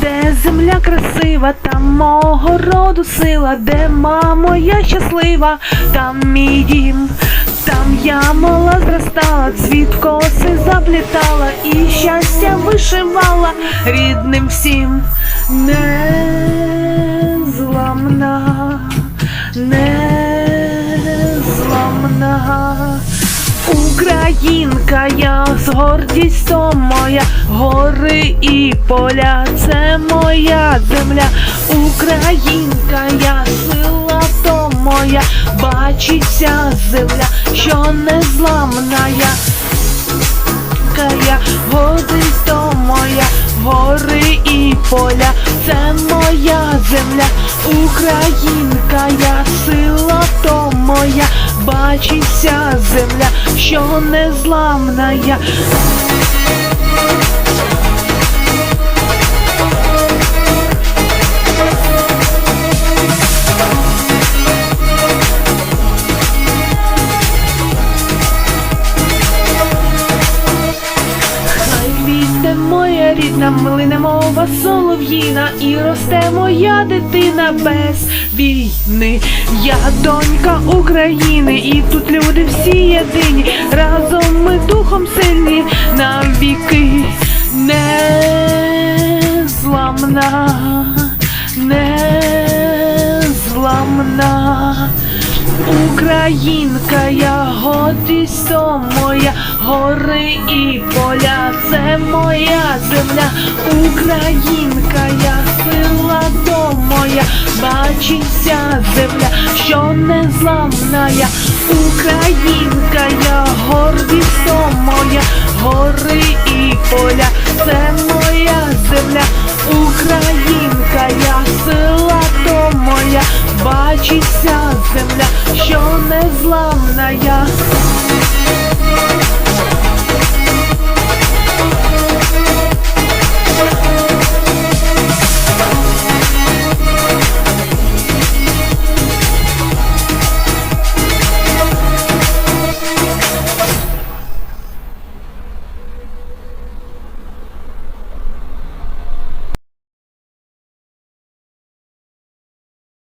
де земля красива, там мого роду сила, де мамо я щаслива, там мій дім, там я мала зростала, цвіт коси заплітала і щастя вишивала рідним всім. Незламна, Українка, я з гордістю моя, гори і поля, це моя земля, Українка, я сила то моя, бачиться земля, що незламна я. Кая, гордістю моя, гори і поля, це моя земля, Українка, я сила то моя, бачиться земля, що незламна я. Моя рідна, млине мова солов'їна, і росте моя дитина без війни. Я донька України, і тут люди всі єдині. Разом ми духом сильні навіки незламна, незламна. Українка, я гордість моя, гори і поля, це моя земля, Українка, я бачиться земля, що незламна. Я, Українка, я гордість моя, гори і поля, це моя земля, Українка, я сила то моя, бачиться земля, що незламна. я.